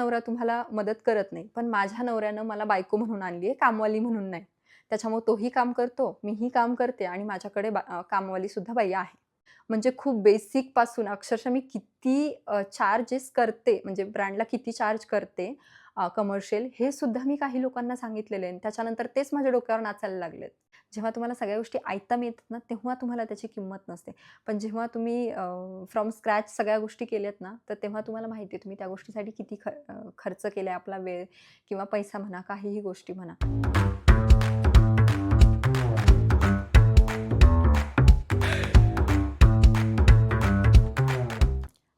नवरा तुम्हाला मदत करत नाही पण माझ्या नवऱ्यानं मला बायको म्हणून आणली आहे कामवाली म्हणून नाही. त्याच्यामुळे तोही काम करतो मीही काम करते आणि माझ्याकडे बा कामवाली सुद्धा बाई आहे. म्हणजे खूप बेसिकपासून अक्षरशः मी किती चार्जेस करते म्हणजे ब्रँडला किती चार्ज करते कमर्शियल हे सुद्धा मी काही लोकांना सांगितलेले आहे त्याच्यानंतर तेच माझ्या डोक्यावर नाचायला लागलेत. जेव्हा तुम्हाला सगळ्या गोष्टी ऐकता मिळतात ना तेव्हा तुम्हाला त्याची किंमत नसते. पण जेव्हा तुम्ही फ्रॉम स्क्रॅच सगळ्या गोष्टी केल्यात ना तर तेव्हा तुम्हाला माहिती आहे तुम्ही त्या गोष्टीसाठी किती ख खर्च केला आपला वेळ किंवा पैसा म्हणा काहीही गोष्टी म्हणा.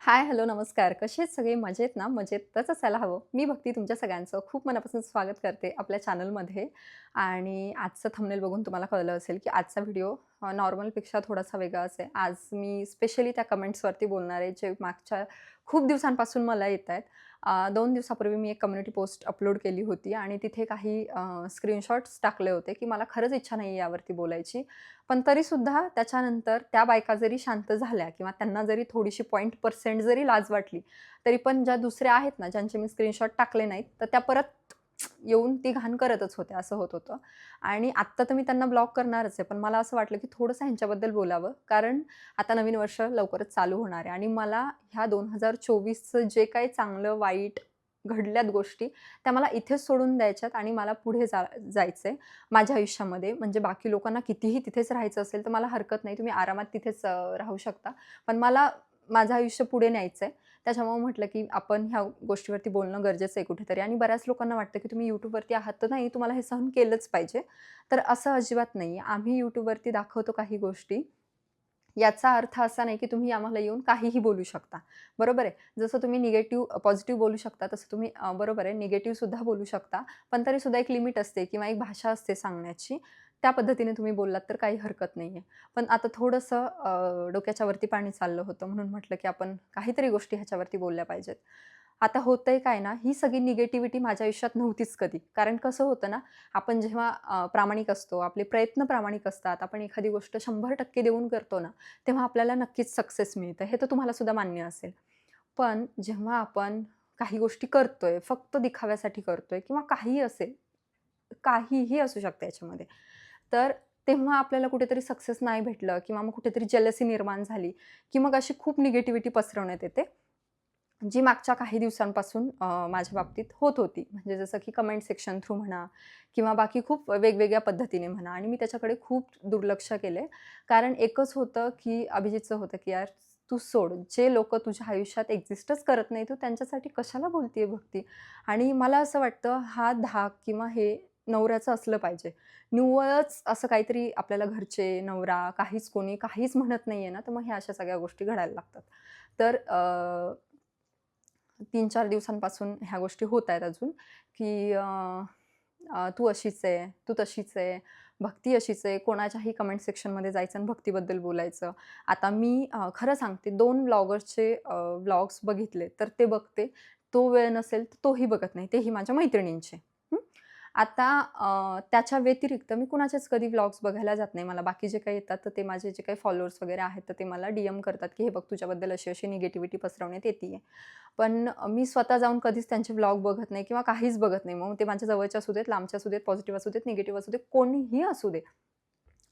हाय हॅलो नमस्कार. कसे आहेत सगळे? मजेत ना? मजेतच असायला हवं. मी भक्ती तुमच्या सगळ्यांचं खूप मनापासून स्वागत करते आपल्या चॅनलमध्ये आणि आजचं थंबनेल बघून तुम्हाला कळलं असेल की आजचा व्हिडिओ नॉर्मलपेक्षा थोडासा वेगळाच आहे आज मी स्पेशली त्या कमेंट्सवरती बोलणार आहे जे मागच्या खूप दिवसांपासून मला येत आहेत दोन दिवसापूर्वी मी एक कम्युनिटी पोस्ट अपलोड केली होती आणि तिथे काही स्क्रीनशॉट्स टाकले होते की मला खरंच इच्छा नाही आहे यावरती बोलायची. पण तरीसुद्धा त्याच्यानंतर त्या बायका जरी शांत झाल्या किंवा त्यांना जरी थोडीशी पॉईंट पर्सेंट जरी लाज वाटली तरी पण ज्या दुसऱ्या आहेत ना ज्यांचे मी स्क्रीनशॉट टाकले नाहीत तर त्या परत येऊन ती घाण करतच होत्या असं होत होतं. आणि आत्ता तर मी त्यांना ब्लॉक करणारच आहे पण मला असं वाटलं की थोडंसं ह्यांच्याबद्दल बोलावं. कारण आता नवीन वर्ष लवकरच चालू होणार आहे आणि मला ह्या दोन हजार चोवीसचं जे काही चांगलं वाईट घडल्यात गोष्टी त्या मला इथेच सोडून द्यायच्यात आणि मला पुढे जा जायचं आहे माझ्या आयुष्यामध्ये. म्हणजे बाकी लोकांना कितीही तिथेच राहायचं असेल तर मला हरकत नाही. तुम्ही आरामात तिथेच राहू शकता. पण मला माझं आयुष्य पुढे न्यायचं आहे त्याच्यामुळे म्हटलं की आपण ह्या गोष्टीवरती बोलणं गरजेचं आहे कुठेतरी. आणि बऱ्याच लोकांना वाटतं की तुम्ही यूट्यूबवरती आहात तर नाही तुम्हाला हे सहन केलंच पाहिजे. तर असं अजिबात नाही आम्ही यूट्यूबवरती दाखवतो काही गोष्टी. याचा अर्थ असा नाही की तुम्ही आम्हाला येऊन काहीही बोलू शकता. बरोबर आहे? जसं तुम्ही निगेटिव्ह पॉझिटिव्ह बोलू शकता तसं तुम्ही बरोबर आहे निगेटिव्हसुद्धा बोलू शकता. पण तरीसुद्धा एक लिमिट असते किंवा एक भाषा असते सांगण्याची. त्या पद्धतीने तुम्ही बोललात तर काही हरकत नाही आहे पण आता थोडंसं डोक्याच्या वरती पाणी चाललं होतं म्हणून म्हटलं की आपण काहीतरी गोष्टी ह्याच्यावरती बोलल्या पाहिजेत. आता होतंय काय ना ही सगळी निगेटिव्हिटी माझ्या आयुष्यात नव्हतीच कधी. कारण कसं होतं ना आपण जेव्हा प्रामाणिक असतो आपले प्रयत्न प्रामाणिक असतात आपण एखादी गोष्ट शंभर टक्के देऊन करतो ना तेव्हा आपल्याला नक्कीच सक्सेस मिळतं. हे तर तुम्हाला सुद्धा मान्य असेल. पण जेव्हा आपण काही गोष्टी करतोय फक्त दिखाव्यासाठी करतोय किंवा काही असेल काहीही असू शकतं याच्यामध्ये तर तेव्हा आपल्याला कुठेतरी सक्सेस नाही भेटलं किंवा मग कुठेतरी जलसी निर्माण झाली की मग अशी खूप निगेटिव्हिटी पसरवण्यात येते जी मागच्या काही दिवसांपासून माझ्या बाबतीत होत होती. म्हणजे जसं की कमेंट सेक्शन थ्रू म्हणा किंवा बाकी खूप वेगवेगळ्या पद्धतीने म्हणा आणि मी त्याच्याकडे खूप दुर्लक्ष केले. कारण एकच होतं की अभिजितचं होतं की यार तू सोड. जे लोक तुझ्या आयुष्यात एक्झिस्टच करत नाही तू त्यांच्यासाठी कशाला बोलतीये भक्ती? आणि मला असं वाटतं हा धाक किंवा हे नवऱ्याचं असलं पाहिजे. निव्वळच असं काहीतरी आपल्याला घरचे नवरा काहीच कोणी काहीच म्हणत नाही आहे ना तर मग ह्या अशा सगळ्या गोष्टी घडायला लागतात. तर तीन चार दिवसांपासून ह्या गोष्टी होत आहेत अजून की तू अशीच आहे तू तशीच आहे भक्ती अशीच आहे कोणाच्याही कमेंट सेक्शनमध्ये जायचं आणि भक्तीबद्दल बोलायचं. आता मी खरं सांगते दोन ब्लॉगर्सचे ब्लॉग्स बघितले तर ते बघते. तो वेळ नसेल तर तोही बघत नाही तेही माझ्या मैत्रिणींचे. आता त्याच्या व्यतिरिक्त मी कुणाचेच कधी व्लॉग्स बघायला जात नाही. मला बाकी जे काही येतात तर ते माझे जे काही फॉलोअर्स वगैरे आहेत तर ते मला डी एम करतात की हे बघ तुझ्याबद्दल अशी अशी निगेटिव्हिटी पसरवण्यात येते पण मी स्वतः जाऊन कधीच त्यांचे व्लॉग बघत नाही किंवा काहीच बघत नाही. मग ते माझ्या जवळच्या असू देत लांबच्या असू देत पॉझिटिव्ह असू देत निगेटिव्ह असू देत कोणीही असू दे.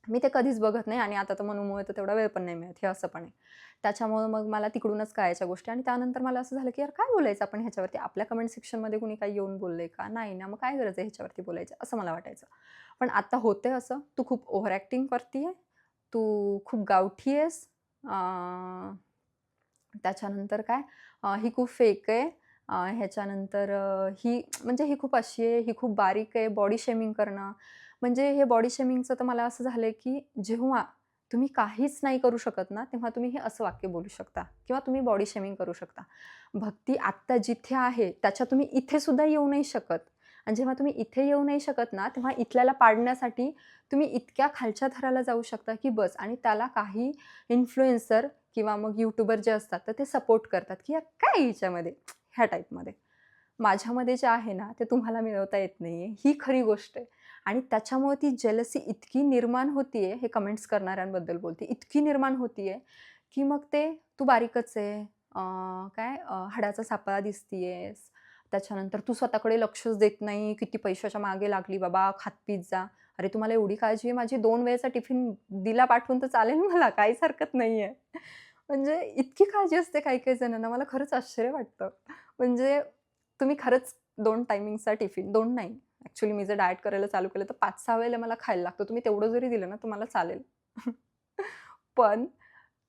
मी ते कधीच बघत नाही आणि आता तर मनूमुळे तर तेवढा वेळ पण नाही मिळत हे असं पण आहे. त्याच्यामुळं मग मला तिकडूनच कळायच्या गोष्टी आणि त्यानंतर मला असं झालं की यार काय बोलायचं आपण ह्याच्यावरती? आपल्या कमेंट सेक्शनमध्ये कुणी काही येऊन बोललंय का? नाही ना मग काय गरज आहे ह्याच्यावरती बोलायचं? असं मला वाटायचं. पण आता होते असं. तू खूप ओव्हर ॲक्टिंग आहे तू खूप गावठी आहेस. त्याच्यानंतर काय? ही खूप फेक आहे. ह्याच्यानंतर ही म्हणजे ही खूप अशी आहे. ही खूप बारीक आहे. बॉडी शेमिंग करणं. म्हणजे हे बॉडी शेमिंगचं तर मला असं झालं की जेव्हा तुम्ही काहीच नाही करू शकत ना तेव्हा तुम्ही हे असं वाक्य बोलू शकता किंवा तुम्ही बॉडी शेमिंग करू शकता. भक्ती आत्ता जिथे आहे त्याच्या तुम्ही इथे सुद्धा येऊ नाही शकत. आणि जेव्हा तुम्ही इथे येऊ नाही शकत ना तेव्हा इथल्याला पाडण्यासाठी तुम्ही इतक्या खालच्या थराला जाऊ शकता की बस आणि त्याला काही इन्फ्लुएन्सर किंवा मग यूट्यूबर जे असतात तर ते सपोर्ट करतात की काय हिच्यामध्ये ह्या टाईपमध्ये माझ्यामध्ये जे आहे ना ते तुम्हाला मिळवता येत नाही आहे ही खरी गोष्ट आहे. आणि त्याच्यामुळे ती जेलसी इतकी निर्माण होतीये हे कमेंट्स करणाऱ्यांबद्दल बोलते इतकी निर्माण होतीये की मग ते तू बारीकच आहे काय हाडाचा सापळा दिसतीयेस त्याच्यानंतर तू स्वतःकडे लक्षच देत नाही, किती पैशाच्या मागे लागली बाबा, खात-पीत जा. अरे तुम्हाला एवढी काळजी आहे माझी दोन वेळेचा टिफिन दिला पाठवून तर चालेल मला, काहीच हरकत नाही आहे म्हणजे इतकी काळजी असते काही-काही जणांना, मला खरंच आश्चर्य वाटतं. म्हणजे तुम्ही खरंच दोन टायमिंगचा टिफिन दोन नाही, ॲक्च्युली मी जर डायट करायला चालू केलं तर 5-6 वेळेला मला खायला लागतं. तुम्ही तेवढं जरी दिलं ना, तुम्हाला चालेल. पण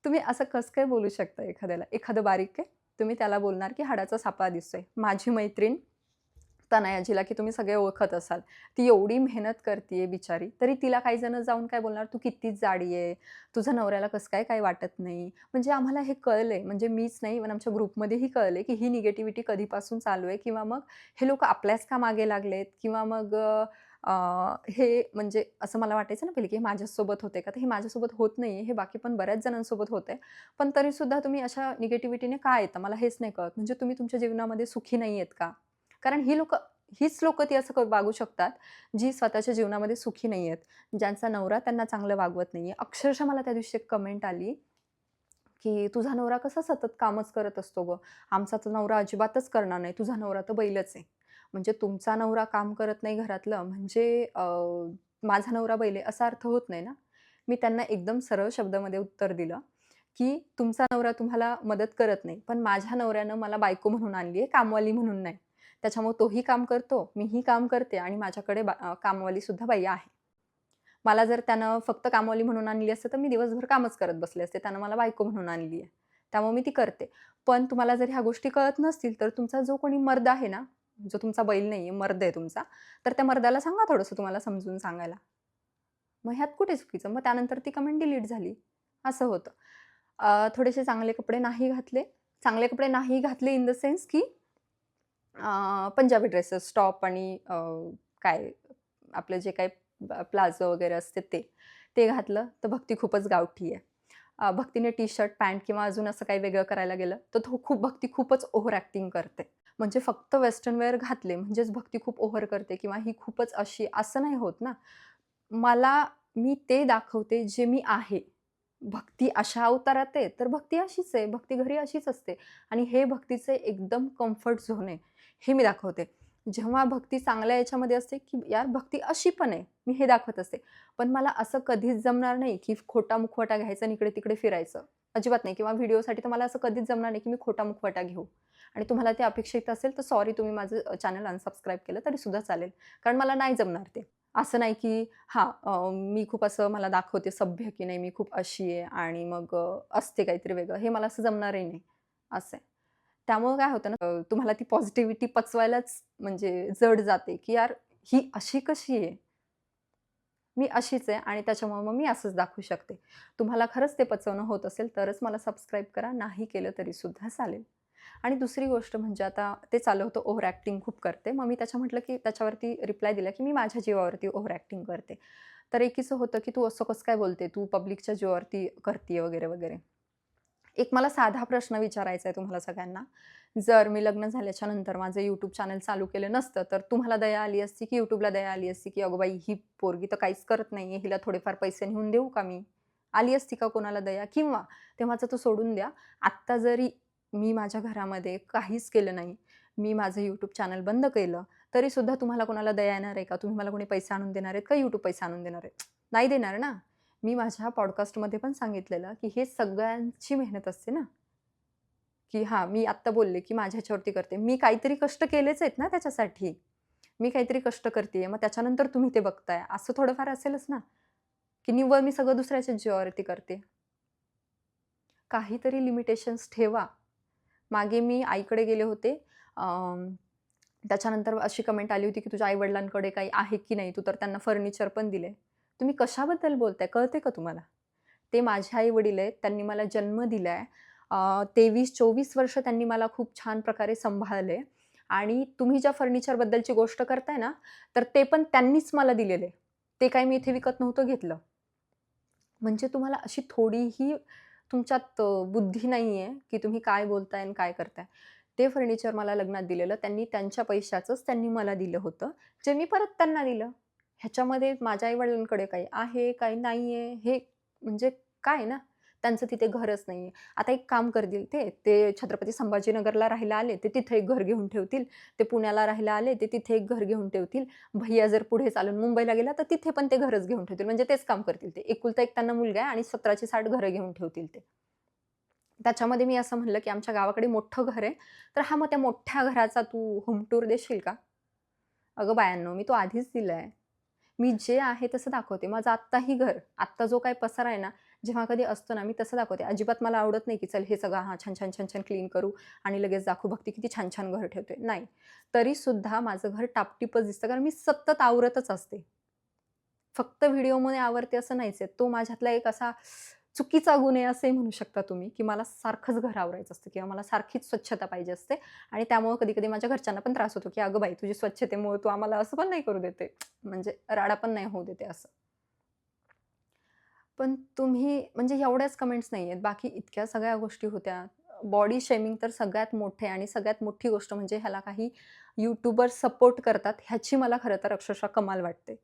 तुम्ही असं कसं काय बोलू शकता एखाद्याला? एखादं बारीक आहे, तुम्ही त्याला बोलणार की हाडाचा सापळा दिसतोय. माझी मैत्रीण नाही जिला की तुम्ही सगळे ओळखत असाल. ती एवढी मेहनत करते बिचारी, तरी तिला काही जण जाऊन काय बोलणार, "तू किती जाडी आहे, तुझ्या नवऱ्याला कसं काय काय वाटत नाही." म्हणजे आम्हाला हे कळलंय, म्हणजे मीच नाही, पण आमच्या ग्रुपमध्येही कळले की ही निगेटिव्हिटी कधीपासून चालू आहे किंवा मग हे लोक आपल्याच का मागे लागलेत किंवा मग हे म्हणजे असं मला वाटायचं ना पहिले की हे माझ्यासोबत होते का? तर हे माझ्यासोबत होत नाहीये, हे बाकी पण बऱ्याच जणांसोबत होतंय. पण तरीसुद्धा तुम्ही अशा निगेटिव्हिटीने का येतं मला हेच नाही कळत. म्हणजे तुम्ही तुमच्या जीवनामध्ये सुखी नाही आहेत का? कारण ही लोकं हीच लोक ती असं क वागू शकतात, जी स्वतःच्या जीवनामध्ये सुखी नाही आहेत. ज्यांचा नवरा त्यांना चांगलं वागवत नाही आहे अक्षरशः मला त्या दिवशी एक कमेंट आली, की "तुझा नवरा कसा सतत कामच करत असतो गं? आमचा तर नवरा अजिबातच करणार नाही. तुझा नवरा तर बैलच आहे." म्हणजे तुमचा नवरा काम करत नाही घरातलं म्हणजे माझा नवरा बैल आहे असा अर्थ होत नाही ना. मी त्यांना एकदम सरळ शब्दामध्ये उत्तर दिलं, की "तुमचा नवरा तुम्हाला मदत करत नाही, पण माझ्या नवऱ्यानं मला बायको म्हणून आणली आहे, कामवाली म्हणून नाही. त्याच्यामुळे तोही काम करतो, मीही काम करते आणि माझ्याकडे बा कामवालीसुद्धा बाई आहे. मला जर त्यानं फक्त कामवाली म्हणून आणली असते, तर मी दिवसभर कामच करत बसले असते. त्यानं मला बायको म्हणून आणली आहे. त्यामुळे मी ती करते. पण तुम्हाला जर ह्या गोष्टी कळत नसतील, तर तुमचा जो कोणी मर्द आहे ना, जो तुमचा बैल नाही आहे मर्द आहे तुमचा, तर त्या मर्दाला सांगा थोडंसं तुम्हाला समजून सांगायला. मग ह्यात कुठे चुकीचं? मग त्यानंतर ती कमेंट डिलीट झाली. असं होतं. थोडेसे चांगले कपडे नाही घातले. चांगले कपडे नाही घातले इन द सेन्स की पंजाबी ड्रेसेस, टॉप आणि काय आपलं जे काही प्लाझो वगैरे असते ते. ते घातलं तर भक्ती खूपच गावठी आहे. भक्तीने टी-शर्ट, पॅन्ट किंवा अजून असं काही वेगळं करायला गेलं, तर तो खूप भक्ती खूपच ओव्हर ॲक्टिंग करते. म्हणजे फक्त वेस्टर्न वेअर घातले म्हणजेच भक्ती खूप ओव्हर करते किंवा ही खूपच अशी असं नाही होत ना. मला मी ते दाखवते जे मी आहे. भक्ती अशा अवतारात आहे, तर भक्ती अशीच आहे. भक्ती घरी अशीच असते आणि हे भक्तीचे एकदम कम्फर्ट झोन आहे. हे मी दाखवते. जेव्हा भक्ती चांगल्या याच्यामध्ये असते, की यार भक्ती अशी पण आहे, मी हे दाखवत असते. पण मला असं कधीच जमणार नाही, की खोटा मुखवटा घ्यायचा आणि इकडे-तिकडे फिरायचं. अजिबात नाही किंवा व्हिडिओसाठी तर मला असं कधीच जमणार नाही, की मी खोटा मुखवटा घेऊ आणि तुम्हाला ते अपेक्षित असेल, तर सॉरी तुम्ही माझं चॅनल अनसबस्क्राईब केलं तरीसुद्धा चालेल. कारण मला नाही जमणार ते. असं नाही, की हां, मी खूप असं मला दाखवते सभ्य, की नाही मी खूप अशी आहे आणि मग असते काहीतरी वेगळं. हे मला असं जमणारही नाही. असं आहे. त्यामुळं काय होतं ना, तुम्हाला ती पॉझिटिव्हिटी पचवायलाच म्हणजे जड जाते, की यार ही अशी कशी आहे? मी अशीच आहे आणि त्याच्यामुळे मग मी असंच दाखवू शकते. तुम्हाला खरंच ते पचवणं होत असेल, तरच मला सबस्क्राईब करा. नाही केलं तरीसुद्धा चालेल. आणि दुसरी गोष्ट म्हणजे आता ते चालू होतं ओव्हर ॲक्टिंग खूप करते. मग मी त्याच्या म्हटलं, की त्याच्यावरती रिप्लाय दिला, की "मी माझ्या जीवावरती ओव्हर ॲक्टिंग करते." तर एकीचं होतं, की "तू असं कसं काय बोलते? तू पब्लिकच्या जीवावरती करते वगैरे, वगैरे. एक मला साधा प्रश्न विचारायचा आहे तुम्हाला सगळ्यांना. जर मी लग्न झाल्याच्यानंतर माझं यूट्यूब चॅनल चालू केलं नसतं, तर तुम्हाला दया आली असती, की यूट्यूबला दया आली असती, की "अगं बाई, ही पोरगी तर काहीच करत नाहीये, हिला थोडेफार पैसे नेऊन देऊ का मी?" आली असती का कोणाला दया? किंवा तेव्हाचं तो सोडून द्या. आत्ता जरी मी माझ्या घरामध्ये काहीच केलं नाही, मी माझं यूट्यूब चॅनल बंद केलं, तरीसुद्धा तुम्हाला कोणाला दया येणार आहे का? तुम्ही मला कोणी पैसे आणून देणार आहेत का यूट्यूब पैसे आणून देणार आहे? नाही देणार ना. मी माझ्या पॉडकास्टमध्ये पण सांगितलेलं, की हे सगळ्यांची मेहनत असते ना. की हां, मी आत्ता बोलले, की माझ्या करते. मी काहीतरी कष्ट केलेच आहेत ना त्याच्यासाठी. मी काहीतरी कष्ट करते मग त्याच्यानंतर तुम्ही ते बघताय. असं थोडंफार असेलच ना, की निव्वळ मी सगळं दुसऱ्याच्या जीवावरती करते. काहीतरी लिमिटेशन्स ठेवा. मागे मी आईकडे गेले होते. त्याच्यानंतर अशी कमेंट आली होती, की "तुझ्या आईवडिलांकडे काही आहे की नाही? तू तर त्यांना फर्निचर पण दिले तुम्ही कशाबद्दल बोलताय? कळते का तुम्हाला? ते माझे आई-वडील आहेत. त्यांनी मला जन्म दिला आहे तेवीस चोवीस वर्ष त्यांनी मला खूप छान प्रकारे सांभाळले आणि तुम्ही ज्या फर्निचरबद्दलची गोष्ट करताय ना, तर ते पण त्यांनीच मला दिलेले ते काही मी इथे विकत नव्हतं घेतलं. म्हणजे तुम्हाला अशी थोडीही तुमच्यात बुद्धी नाही आहे की तुम्ही काय बोलताय आणि काय करताय. ते फर्निचर मला लग्नात दिलेलं त्यांनी त्यांच्या पैशाचंच त्यांनी मला दिलं होतं, जे मी परत त्यांना दिलं. ह्याच्यामध्ये माझ्या आई-वडिलांकडे काही आहे, काही आहे हे म्हणजे काय ना? त्यांचं तिथे घरच नाही आहे आता एक काम करतील ते ते छत्रपती संभाजीनगरला राहायला आले ते तिथे एक घर घेऊन ठेवतील. ते पुण्याला राहायला आले ते तिथे एक घर घेऊन ठेवतील. भैया जर पुढे चालून मुंबईला गेला तर तिथे पण ते घरच घेऊन ठेवतील. म्हणजे तेच काम करतील ते. एकुलता एक त्यांना मुलगा आहे आणि सतराची साठ घरं घेऊन ठेवतील ते. त्याच्यामध्ये मी असं म्हणलं की आमच्या गावाकडे मोठं घर आहे. तर हा मग त्या मोठ्या घराचा तू होम टूर देशील का? अगं बायांनो मी तो आधीच दिलाय. मी जे आहे तसं दाखवते. माझं आत्ताही घर आत्ता जो काही पसारा आहे ना जेव्हा कधी असतो ना मी तसं दाखवते. अजिबात मला आवडत नाही की चल हे सगळं हां छान छान छान छान क्लीन करू आणि लगेच दाखवू. भक्ती किती छान छान घर ठेवते. नाही. तरीसुद्धा माझं घर टापटीपच दिसतं कारण मी सतत आवरतच असते. फक्त व्हिडिओमध्ये आवडते असं नाहीच आहे. तो माझ्यातला एक असा चुकीचा गुण आहे असंही म्हणू शकता तुम्ही की मला सारखंच घर आवरायचं असतं किंवा मला सारखीच स्वच्छता पाहिजे असते. आणि त्यामुळे कधी कधी माझ्या घरच्यांना पण त्रास होतो की अगं बाई तुझी स्वच्छतेमुळे तू आम्हाला असं पण नाही करू देते. म्हणजे राडा पण नाही होऊ देते असं. पण तुम्ही म्हणजे एवढ्याच कमेंट्स नाही आहेत. बाकी इतक्या सगळ्या गोष्टी होत्या. बॉडी शेमिंग तर सगळ्यात मोठे आणि सगळ्यात मोठी गोष्ट म्हणजे ह्याला काही यूट्यूबर सपोर्ट करतात ह्याची मला खरं तर अक्षरशः कमाल वाटते.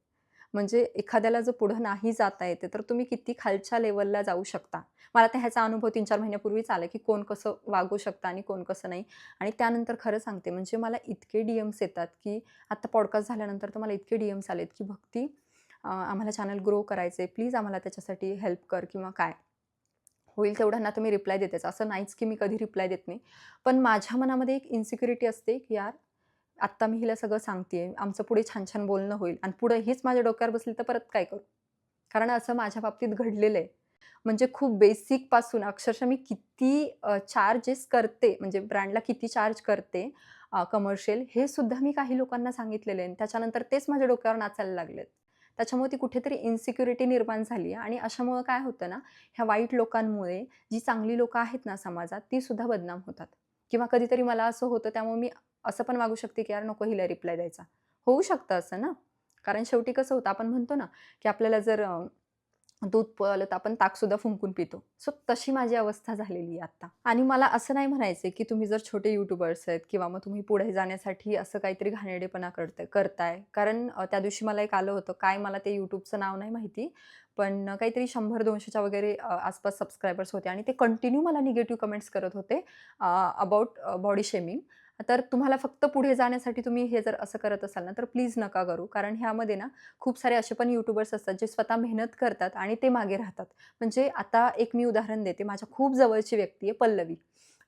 म्हणजे एखाद्याला जर पुढं नाही जाता येते तर तुम्ही किती खालच्या लेवलला जाऊ शकता? मला तर ह्याचा अनुभव तीन चार महिन्यापूर्वीच आला की कोण कसं वागू शकता आणि कोण कसं नाही. आणि त्यानंतर खरं सांगते म्हणजे मला इतके डी एम्स येतात की आत्ता पॉडकास्ट झाल्यानंतर तर मला इतके डी एम्स आलेत की भक्ती आम्हाला चॅनल ग्रो करायचे प्लीज आम्हाला त्याच्यासाठी हेल्प कर किंवा काय. होईल तेवढ्यांना तर मी रिप्लाय देतेच. असं नाहीच की मी कधी रिप्लाय देत नाही. पण माझ्या मनामध्ये एक इन्सिक्युरिटी असते की यार आत्ता मी हिला सगळं सांगते आमचं पुढे छान छान बोलणं होईल आणि पुढे हीच माझ्या डोक्यावर बसली तर परत काय करू? कारण असं माझ्या बाबतीत घडलेलं आहे म्हणजे खूप बेसिकपासून अक्षरशः मी किती चार्जेस करते म्हणजे ब्रँडला किती चार्ज करते कमर्शियल हे सुद्धा मी काही लोकांना सांगितलेलं आहे. त्याच्यानंतर तेच माझ्या डोक्यावर नाचायला लागलेत. त्याच्यामुळे ती कुठेतरी इन्सिक्युरिटी निर्माण झाली आणि अशामुळं काय होतं ना ह्या वाईट लोकांमुळे जी चांगली लोकं आहेत ना समाजात ती सुद्धा बदनाम होतात. किंवा कधीतरी मला असं होतं त्यामुळे मी असं पण वागू शकते की यार नको हिला रिप्लाय द्यायचा. होऊ शकतं असं ना? कारण शेवटी कसं होतं आपण म्हणतो ना की आपल्याला जर दूध पळलं तर आपण ताकसुद्धा फुंकून पितो. सो तशी माझी अवस्था झालेली आहे आत्ता आणि मला असं नाही म्हणायचं की तुम्ही जर छोटे युट्यूबर्स आहेत किंवा मग तुम्ही पुढे जाण्यासाठी असं काहीतरी घाणेरडेपणा करते करताय. कारण त्या दिवशी मला एक आलं होतं काय मला ते यूट्यूबचं नाव नाही माहिती पण काहीतरी शंभर दोनशेच्या वगैरे आसपास सबस्क्रायबर्स होते आणि ते कंटिन्यू मला निगेटिव्ह कमेंट्स करत होते अबाउट बॉडी शेमिंग तर तुम्हाला फक्त पुढे जाण्यासाठी तुम्ही हे जर असं करत असाल ना तर प्लीज नका करू. कारण ह्यामध्ये ना खूप सारे असे पण यूट्यूबर्स असतात जे स्वतः मेहनत करतात आणि ते मागे राहतात. म्हणजे आता एक मी उदाहरण देते. माझ्या खूप जवळची व्यक्ती आहे पल्लवी.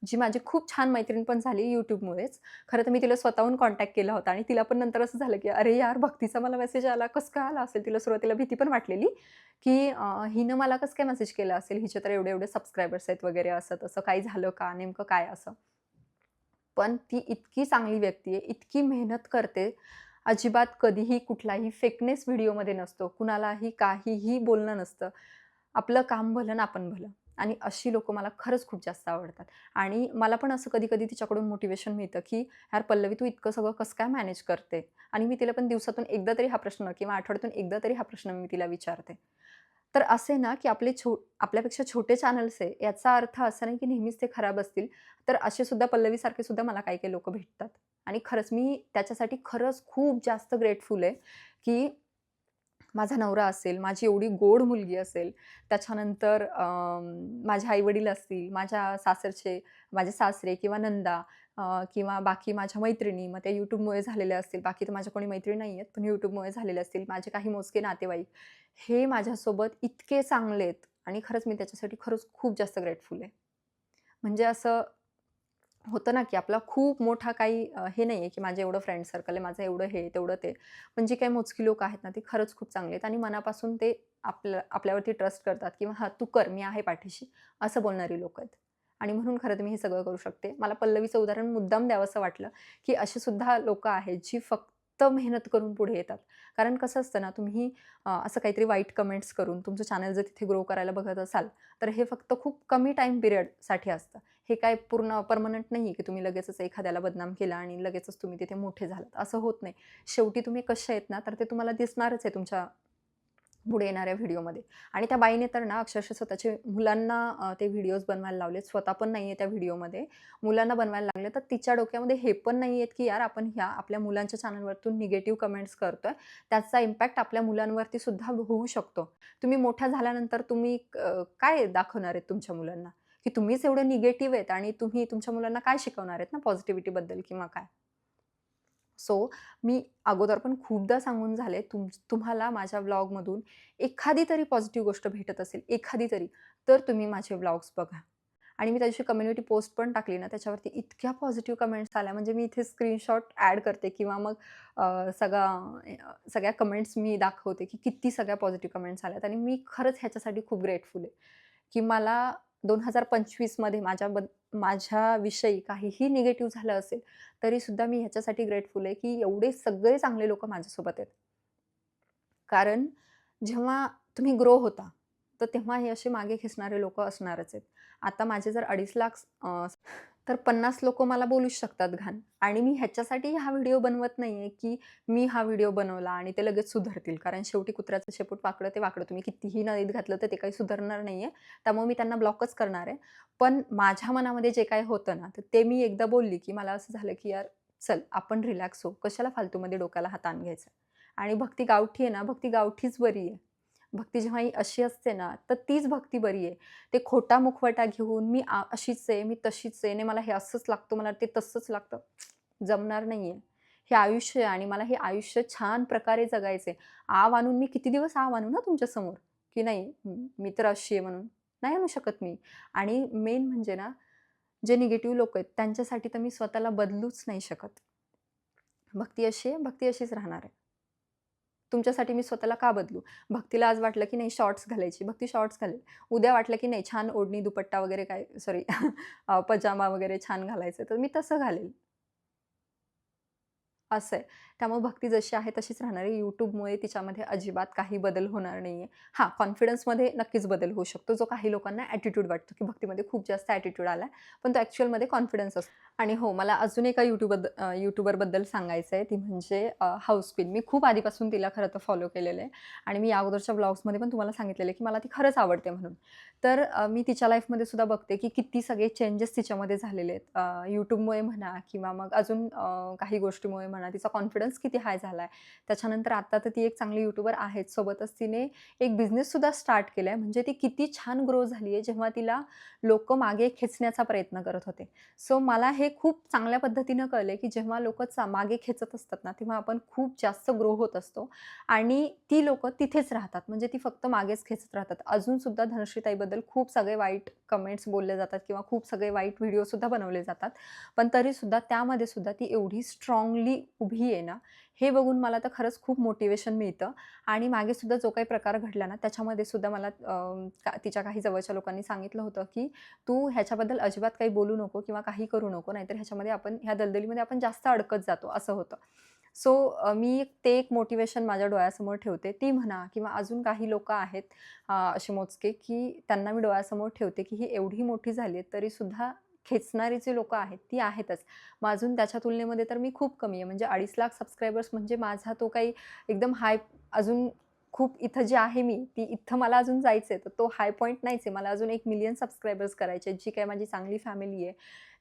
जी माझी खूप छान मैत्रीण पण झाली यूट्यूबमुळेच खरं तर मी तिला स्वतःहून कॉन्टॅक्ट केला होता आणि तिला पण नंतर असं झालं की अरे यार भक्तीचा मला मेसेज आला. कसं काय आला असेल? तिला सुरुवातीला भीती पण वाटलेली की हिनं मला कसं काय मेसेज केला असेल? हिचे तर एवढे एवढे सबस्क्रायबर्स आहेत वगैरे असं तसं. काही झालं का? नेमकं काय असं? पण ती इतकी चांगली व्यक्ती आहे इतकी मेहनत करते. अजिबात कधीही कुठलाही फेकनेस व्हिडिओमध्ये नसतो. कुणालाही काहीही बोलणं नसतं. आपलं काम भलं ना आपण भलं. आणि अशी लोकं मला खरंच खूप जास्त आवडतात. आणि मला पण असं कधी कधी तिच्याकडून मोटिवेशन मिळतं की यार पल्लवी तू इतकं सगळं कसं काय मॅनेज करते? आणि मी तिला पण दिवसातून एकदा तरी हा प्रश्न किंवा आठवड्यातून एकदा तरी हा प्रश्न मी तिला विचारते. तर असे ना की आपले छो आपल्यापेक्षा छोटे चॅनल्स आहे याचा अर्थ असा नाही की नेहमीच ते खराब असतील तर असे सुद्धा पल्लवीसारखे सुद्धा मला काही काही लोक भेटतात. आणि खरंच मी त्याच्यासाठी खरंच खूप जास्त ग्रेटफुल आहे की माझा नवरा असेल माझी एवढी गोड मुलगी असेल त्याच्यानंतर माझे आईवडील असतील माझ्या सासरचे माझे सासरे किंवा नंदा किंवा बाकी माझ्या मैत्रिणी मग त्या यूट्यूबमुळे झालेल्या असतील. बाकी तर माझ्या कोणी मैत्रिणी नाही आहेत पण यूट्यूबमुळे झालेले असतील. माझे काही मोजके नातेवाईक. हे माझ्यासोबत इतके चांगले आहेत आणि खरंच मी त्याच्यासाठी खरंच खूप जास्त ग्रेटफुल आहे. म्हणजे असं होतं ना की आपला खूप मोठा काही हे नाही आहे की माझं एवढं फ्रेंड सर्कल आहे माझं एवढं हे तेवढं ते. पण जे काही मोजकी लोक आहेत ना ते खरंच खूप चांगले आहेत आणि मनापासून ते आपल्या आपल्यावरती ट्रस्ट करतात किंवा हां तू कर मी आहे पाठीशी असं बोलणारी लोक आहेत. आणि म्हणून खरं तर मी हे सगळं करू शकते. मला पल्लवीचं उदाहरण मुद्दाम द्यावंसं वाटलं की असे सुद्धा लोक आहेत जी फक्त मेहनत करून पुढे येतात. कारण कसं असतं ना तुम्ही असं काहीतरी वाईट कमेंट्स करून तुमचं चॅनल जर तिथे ग्रो करायला बघत असाल तर हे फक्त खूप कमी टाईम पिरियडसाठी असतं. हे काय पूर्ण परमनंट नाही आहे की तुम्ही लगेचच एखाद्याला बदनाम केला आणि लगेचच तुम्ही तिथे मोठे झालात. असं होत नाही. शेवटी तुम्ही कसे आहेत ना तर ते तुम्हाला दिसणारच आहे तुमच्या पुढे येणाऱ्या व्हिडिओमध्ये आणि त्या बाईने तर ना अक्षरशः स्वतःचे मुलांना ते व्हिडिओज बनवायला लावलेत. स्वतः पण नाही आहे त्या व्हिडिओमध्ये. मुलांना बनवायला लागले. तर तिच्या डोक्यामध्ये हे पण नाही आहेत, की यार आपण ह्या आपल्या मुलांच्या चॅनलवरतून निगेटिव्ह कमेंट्स करतोय. त्याचा इम्पॅक्ट आपल्या मुलांवरती सुद्धा होऊ शकतो. तुम्ही मोठ्या झाल्यानंतर तुम्ही काय दाखवणार आहेत तुमच्या मुलांना? की तुम्हीच एवढे निगेटिव्ह आहेत आणि तुम्ही तुमच्या मुलांना काय शिकवणार आहेत ना पॉझिटिव्हिटीबद्दल किंवा काय? सो मी अगोदर पण खूपदा सांगून झाले तुम तुम्हाला माझ्या व्लॉगमधून एखादी तरी पॉझिटिव्ह गोष्ट भेटत असेल, एखादी तरी, तर तुम्ही माझे व्लॉग्स बघा. आणि मी त्याची कम्युनिटी पोस्ट पण टाकली ना, त्याच्यावरती इतक्या पॉझिटिव्ह कमेंट्स आल्या. म्हणजे मी इथे स्क्रीनशॉट ॲड करते किंवा मग सगळा सगळ्या कमेंट्स मी दाखवते, की किती सगळ्या पॉझिटिव्ह कमेंट्स आल्यात. आणि मी खरंच ह्याच्यासाठी खूप ग्रेटफुल आहे, की मला 2025 मध्ये माझ्याबद माझ्याविषयी काहीही निगेटिव्ह झालं असेल, तरीसुद्धा मी ह्याच्यासाठी ग्रेटफुल आहे, की एवढे सगळे चांगले लोक माझ्यासोबत आहेत. कारण जेव्हा तुम्ही ग्रो होता, तर तेव्हा हे असे मागे खेचणारे लोक असणारच आहेत. आता माझे जर 2.5 लाख तर पन्नास लोक मला बोलूच शकतात घाण आणि मी ह्याच्यासाठी हा व्हिडिओ बनवत नाही आहे की मी हा व्हिडिओ बनवला आणि ते लगेच सुधारतील. कारण शेवटी कुत्र्याचं शेपूट वाकडं ते वाकडं. तुम्ही कितीही नदीत घातलं तर ते काही सुधारणार आहे त्यामुळे मी त्यांना ब्लॉकच करणार आहे. पण माझ्या मनामध्ये जे काही होतं ना, तर ते मी एकदा बोलली, की मला असं झालं, की यार चल आपण रिलॅक्स हो. कशाला फालतूमध्ये डोक्याला हा ताण घ्यायचा. आणि भक्ती गावठी आहे ना, भक्ती गावठीच बरी आहे. भक्ती जेव्हा ही अशी असते ना, तर तीच भक्ती बरी आहे. ते खोटा मुखवटा घेऊन मी आ अशीच आहे, मी तशीच आहे, आणि मला हे असंच लागतं, मला ते तसंच लागतं. जमणार नाही आहे हे आयुष्य आहे आणि मला हे आयुष्य छान प्रकारे जगायचंय. आव आणून मी किती दिवस आव आणू ना तुमच्यासमोर, की नाही मी तर अशी आहे म्हणून. नाही आणू शकत मी. आणि मेन म्हणजे ना, जे निगेटिव्ह लोक आहेत त्यांच्यासाठी तर मी स्वतःला बदलूच नाही शकत. भक्ती अशी आहे, भक्ती अशीच राहणार आहे. तुमच्यासाठी मी स्वतःला का बदलू? भक्तीला आज वाटलं, की नाही शॉर्ट्स घालायची, भक्ती शॉर्ट्स घालेल. उद्या वाटलं, की नाही छान ओढणी, दुपट्टा वगैरे काय सॉरी पजामा वगैरे छान घालायचं, तर मी तसं घालेल. असं आहे. त्यामुळे भक्ती जशी आहे तशीच राहणार आहे. तिच्यामध्ये अजिबात काही बदल होणार नाही आहे हां, कॉन्फिडन्समध्ये नक्कीच बदल होऊ शकतो, जो काही लोकांना ॲटिट्यूड वाटतो, की भक्तीमध्ये खूप जास्त ॲटिट्यूड आला आहे पण तो ॲक्च्युअलमध्ये कॉन्फिडन्स असतो. आणि हो, मला अजून एका यूट्यूबबद्द यूट्यूबरबद्दल सांगायचं आहे, ती म्हणजे हाऊस क्वीन. मी खूप आधीपासून तिला खरं तर फॉलो केलेलं आहे आणि मी या अगोदरच्या ब्लॉग्समध्ये पण तुम्हाला सांगितलेलं आहे, की मला ती खरंच आवडते म्हणून. तर मी तिच्या लाईफमध्ये सुद्धा बघते, की किती सगळे चेंजेस तिच्यामध्ये झालेले आहेत. यूट्यूबमुळे म्हणा किंवा मग अजून काही गोष्टीमुळे म्हणा, तिचा कॉन्फिडन्स किती हाय झाला आहे त्याच्यानंतर आत्ता तर ती एक चांगली यूट्यूबर आहेच. सोबतच तिने एक बिझनेससुद्धा स्टार्ट केला आहे म्हणजे ती किती छान ग्रो झाली आहे, जेव्हा तिला लोक मागे खेचण्याचा प्रयत्न करत होते. सो मला हे खूप चांगल्या पद्धतीनं कळले की जेव्हा लोक चा मागे खेचत असतात ना, तेव्हा आपण खूप जास्त ग्रो होत असतो आणि ती लोकं तिथेच राहतात. म्हणजे ती फक्त मागेच खेचत राहतात. अजूनसुद्धा धनश्रीताईबद्दल खूप सगळे वाईट कमेंट्स बोलले जातात किंवा खूप सगळे वाईट व्हिडिओसुद्धा बनवले जातात. पण तरीसुद्धा त्यामध्ये सुद्धा ती एवढी स्ट्राँगली उभी आहे ना, हे बघून मला तर खरंच खूप मोटिवेशन मिळतं आणि मागेसुद्धा जो काही प्रकार घडला ना, त्याच्यामध्ये सुद्धा मला का तिच्या काही जवळच्या लोकांनी सांगितलं होतं, की "तू ह्याच्याबद्दल अजिबात काही बोलू नको किंवा काही करू नको, नाहीतर ह्याच्यामध्ये आपण ह्या दलदलीमध्ये आपण जास्त अडकत जातो." असं होतं. सो मी ते एक मोटिवेशन माझ्या डोळ्यासमोर ठेवते. ती म्हणा किंवा अजून काही लोकं आहेत असे मोजके, की त्यांना मी डोळ्यासमोर ठेवते, की ही एवढी मोठी झाली आहे, तरीसुद्धा खेचणारी जी लोकं आहेत, ती आहेतच. मग अजून त्याच्या तुलनेमध्ये तर मी खूप कमी आहे. म्हणजे 2.5 लाख सबस्क्रायबर्स म्हणजे माझा तो काही एकदम हाय अजून खूप इथं जी आहे मी, ती इथं मला अजून जायचं आहे तर तो हाय पॉईंट नाहीच आहे. मला अजून एक मिलियन सबस्क्रायबर्स करायचे जी काय माझी चांगली फॅमिली आहे,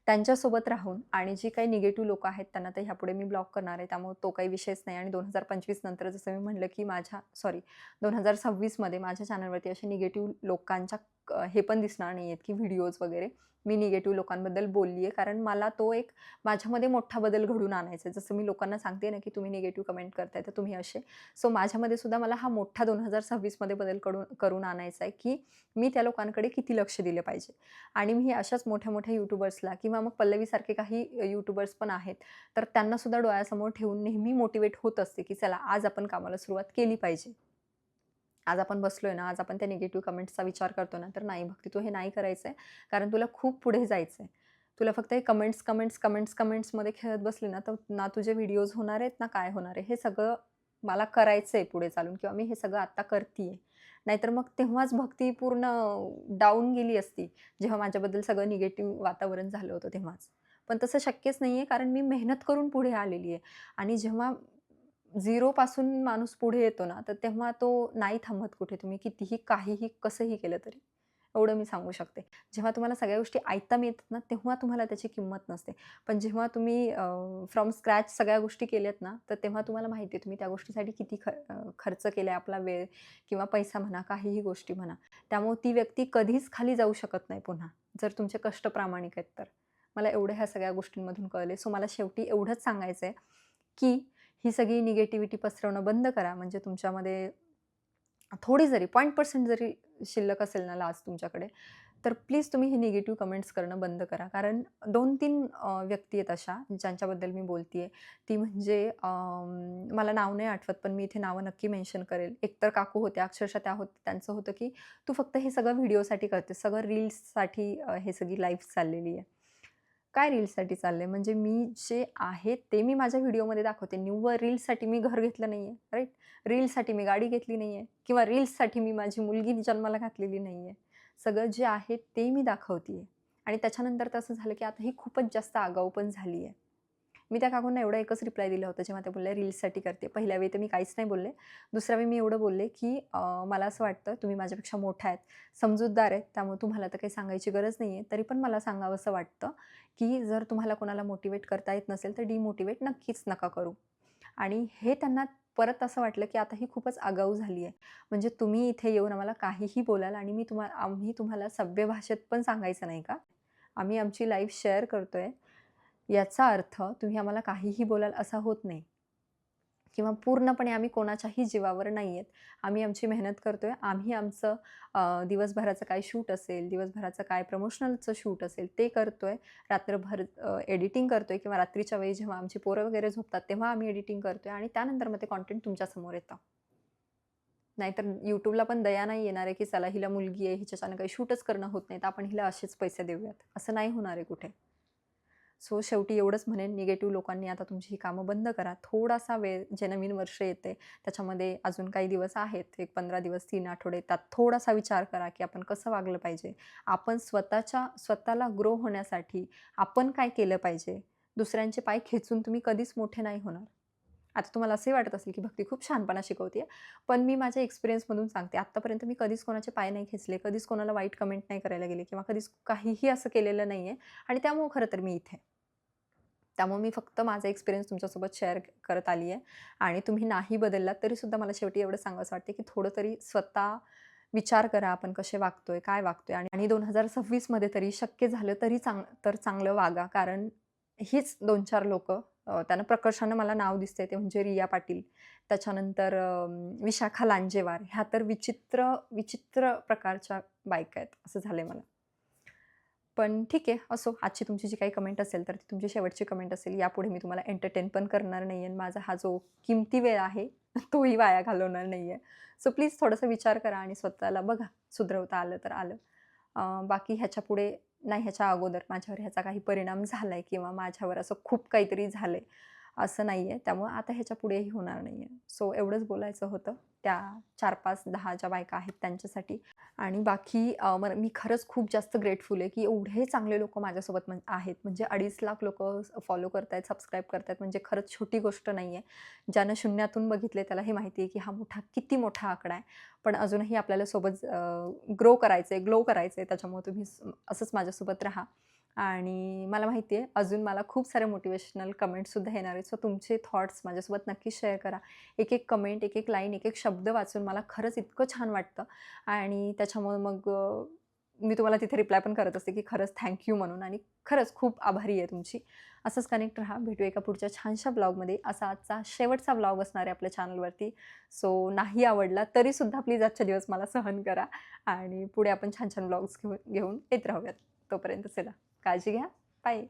त्यांच्यासोबत राहून आणि जी काही निगेटिव्ह लोकं आहेत, त्यांना तर ह्यापुढे मी ब्लॉक करणार आहे. त्यामुळे तो काही विषयच नाही आणि 2025 नंतर जसं मी म्हटलं, की माझ्या सॉरी दोन हजार सव्वीसमध्ये माझ्या चॅनलवरती असे निगेटिव्ह लोकांच्या हे पण दिसणार नाही आहेत की व्हिडिओज वगैरे मी निगेटिव्ह लोकांबद्दल बोलली आहे. कारण मला तो एक माझ्यामध्ये मोठा बदल घडून आणायचा आहे. जसं मी लोकांना सांगते ना, की तुम्ही निगेटिव्ह कमेंट करताय, तर तुम्ही असे. सो माझ्यामध्ये सुद्धा मला हा मोठा 2026 मध्ये बदलकडून करून आणायचा आहे, की मी त्या लोकांकडे किती लक्ष दिलं पाहिजे. आणि मी अशाच मोठ्या-मोठ्या यूट्यूबर्सला किंवा मग पल्लवीसारखे काही यूट्यूबर्स पण आहेत, तर त्यांनासुद्धा डोळ्यासमोर ठेवून नेहमी मोटिवेट होत असते, की चला आज आपण कामाला सुरुवात केली पाहिजे. आज आपण बसलो आहे ना, आज आपण त्या निगेटिव्ह कमेंट्सचा विचार करतो ना, तर नाही भक्ती तू हे नाही करायचं आहे कारण तुला खूप पुढे जायचं आहे तुला फक्त हे कमेंट्स, कमेंट्स, कमेंट्स, कमेंट्समध्ये खेळत बसले ना, तर ना तुझे व्हिडिओज होणार आहेत, ना काय होणार आहे. हे सगळं मला करायचं आहे पुढे चालून किंवा मी हे सगळं आत्ता करतीये. नाहीतर मग तेव्हाच भक्ती पूर्ण डाऊन गेली असती, जेव्हा माझ्याबद्दल सगळं निगेटिव्ह वातावरण झालं होतं तेव्हाच. पण तसं शक्यच नाही आहे कारण मी मेहनत करून पुढे आलेली आहे आणि जेव्हा झिरोपासून माणूस पुढे येतो ना, तर तेव्हा तो नाही थांबत कुठे. तुम्ही कितीही, काहीही, कसंही केलं तरी. एवढं मी सांगू शकते. जेव्हा तुम्हाला सगळ्या गोष्टी ऐकता मिळतात ना, तेव्हा तुम्हाला त्याची किंमत नसते. पण जेव्हा तुम्ही फ्रॉम स्क्रॅच सगळ्या गोष्टी केल्यात ना, तर तेव्हा तुम्हाला माहिती आहे तुम्ही त्या गोष्टीसाठी किती ख खर्च खर्च आहे आपला वेळ किंवा पैसा म्हणा, काहीही गोष्टी म्हणा. त्यामुळे ती व्यक्ती कधीच खाली जाऊ शकत नाही पुन्हा, जर तुमचे कष्ट प्रामाणिक आहेत तर. मला एवढं ह्या सगळ्या गोष्टींमधून कळले. सो मला शेवटी एवढंच सांगायचं आहे, की ही सगळी निगेटिव्हिटी पसरवणं बंद करा. म्हणजे तुमच्यामध्ये थोडी जरी पॉईंट पर्सेंट जरी शिल्लक असेल ना लाज तुमच्याकडे, तर प्लीज तुम्ही हे निगेटिव्ह कमेंट्स करणं बंद करा. कारण दोन तीन व्यक्ती आहेत अशा ज्यांच्याबद्दल मी बोलतीये. ती म्हणजे मला नाव नाही आठवत, पण मी इथे नावं नक्की मेन्शन करेल. एकतर काकू होत्या, अक्षरशः त्या होत्या त्यांचं होतं, की "तू फक्त हे सगळं व्हिडिओसाठी करते सगळं रील्ससाठी हे सगळी लाईफ चाललेली आहे." काय रील्ससाठी आहे म्हणजे मी जे आहे ते मी माझ्या व्हिडिओमध्ये दाखवते. निव्वळ रील्ससाठी मी घर घेतलं नाही आहे राईट रील्ससाठी मी गाडी घेतली नाही आहे किंवा रील्ससाठी मी माझी मुलगी जन्माला घातलेली नाही आहे सगळं जे आहे ते मी दाखवते आहे आणि त्याच्यानंतर तर असं झालं, की आता ही खूपच जास्त आगाऊ पण झाली आहे. मी त्या काकूंना एवढा एकच रिप्लाय दिला होता, जेव्हा त्या बोलल्या रील्ससाठी करते. पहिल्या वेळी तर मी काहीच नाही बोलले. दुसऱ्या वेळी मी एवढं बोलले, की मला असं वाटतं तुम्ही माझ्यापेक्षा मोठ्या आहेत, समजूतदार आहेत, त्यामुळे तुम्हाला तर काही सांगायची गरज नाही आहे तरी पण मला सांगावसं वाटतं, की जर तुम्हाला कोणाला मोटिवेट करता येत नसेल, तर डिमोटिवेट नक्कीच नका करू. आणि हे त्यांना परत असं वाटलं, की आता ही खूपच आगाऊ झाली आहे. म्हणजे तुम्ही इथे येऊन आम्हाला काहीही बोलाल आणि मी तुम्हा आम्ही तुम्हाला सभ्य भाषेत पण सांगायचं नाही का? आम्ही आमची लाईफ शेअर करतो आहे याचा अर्थ तुम्ही आम्हाला काहीही बोलाल असा होत नाही. किंवा पूर्णपणे आम्ही कोणाच्याही जीवावर नाही आहेत. आम्ही आमची मेहनत करतो आहे आम्ही आमचं दिवसभराचं काय शूट असेल, दिवसभराचं काय प्रमोशनलचं शूट असेल, ते करतो आहे रात्रभर एडिटिंग करतो आहे किंवा रात्रीच्या वेळी जेव्हा आमची पोरं वगैरे झोपतात, तेव्हा आम्ही एडिटिंग करतो आहे आणि त्यानंतर मग ते कॉन्टेंट तुमच्यासमोर येतं. नाहीतर यूट्यूबला पण दया नाही येणार आहे, की चला हिला मुलगी आहे, हिच्याच्यानं काही शूटच करणं होत नाही, तर आपण हिला असेच पैसे देऊयात. असं नाही होणार आहे कुठे. सो शेवटी एवढंच म्हणेन, निगेटिव्ह लोकांनी आता तुमची ही कामं बंद करा. थोडासा वेळ जे नवीन वर्ष येते, त्याच्यामध्ये अजून काही दिवस आहेत, एक 15 दिवस, तीन आठवडे, त्यात थोडासा विचार करा, की आपण कसं वागलं पाहिजे. आपण स्वतःच्या स्वतःला ग्रो होण्यासाठी आपण काय केलं पाहिजे. दुसऱ्यांचे पाय खेचून तुम्ही कधीच मोठे नाही होणार. आता तुम्हाला असंही वाटत असेल, की भक्ती खूप छानपणा शिकवते पण मी माझ्या एक्सपिरियन्समधून सांगते. आत्तापर्यंत मी कधीच कोणाचे पाय नाही खेचले, कधीच कोणाला वाईट कमेंट नाही करायला गेले किंवा कधीच काहीही असं केलेलं नाही आहे आणि त्यामुळं खरं तर मी इथे त्यामुळे मी फक्त माझा एक्सपिरियन्स तुमच्यासोबत शेअर करत आली आहे आणि तुम्ही नाही बदललात, तरीसुद्धा मला शेवटी एवढं सांगावसं वाटते, की थोडं तरी स्वतः विचार करा, आपण कसे वागतोय, काय वागतोय आणि दोन हजार सव्वीसमध्ये तरी शक्य झालं तरी चांग तर चांगलं वागा. कारण हीच 2-4 लोकं त्यांना प्रकर्षानं मला नाव दिसते ते म्हणजे रिया पाटील, त्याच्यानंतर विशाखा लांजेवार, ह्या तर विचित्र, विचित्र प्रकारच्या बायका आहेत, असं झालंय मला. पण ठीक आहे, असो. आजची तुमची जी काही कमेंट असेल, तर ती तुमची शेवटची कमेंट असेल. यापुढे मी तुम्हाला एंटरटेन पण करणार नाही आणि माझा हा जो किमती वेळ आहे, तोही वाया घालवणार नाही आहे सो प्लीज थोडासा विचार करा आणि स्वतःला बघा, सुधरवता आलं तर आलं. बाकी ह्याच्यापुढे नाही, ह्याच्या अगोदर माझ्यावर ह्याचा काही परिणाम झाला आहे किंवा माझ्यावर असं खूप काहीतरी झालं आहे असं नाही आहे त्यामुळं आता ह्याच्या पुढेही होणार नाही आहे सो एवढंच बोलायचं होतं. त्या 4-5-10 ज्या बायका आहेत त्यांच्यासाठी आणि बाकी अ, मी खरंच खूप जास्त ग्रेटफुल आहे, की एवढे चांगले लोक माझ्यासोबत म्हण आहेत. म्हणजे 2.5 लाख लोकं फॉलो करतायत, सबस्क्राईब करतायत, म्हणजे खरंच छोटी गोष्ट नाही आहे ज्यानं शून्यातून बघितले त्याला हे माहिती आहे, की हा मोठा किती मोठा आकडा आहे. पण अजूनही आपल्याला सोबत ग्रो ग्रो आहे ग्लो करायचंय. त्याच्यामुळे तुम्ही असंच माझ्यासोबत राहा आणि मला माहिती आहे, अजून मला खूप सारे मोटिवेशनल कमेंटसुद्धा येणार आहेत. सो तुमचे थॉट्स माझ्यासोबत नक्की शेअर करा. एक-एक कमेंट, एक-एक लाईन, एक-एक शब्द वाचून मला खरंच इतकं छान वाटतं आणि त्याच्यामुळे मग मी तुम्हाला तिथे रिप्लाय पण करत असते, की खरंच थँक्यू म्हणून आणि खरंच खूप आभारी आहे तुमची. असंच कनेक्ट राहा. भेटूया एका पुढच्या छानशा ब्लॉगमध्ये. असा आजचा शेवटचा ब्लॉग असणार आहे आपल्या चॅनलवरती. सो नाही आवडला तरीसुद्धा प्लीज आजच्या दिवस मला सहन करा आणि पुढे आपण छान-छान ब्लॉग्स घेऊन घेऊन येत राहूयात. तोपर्यंत चला, काळजी घ्या. बाय.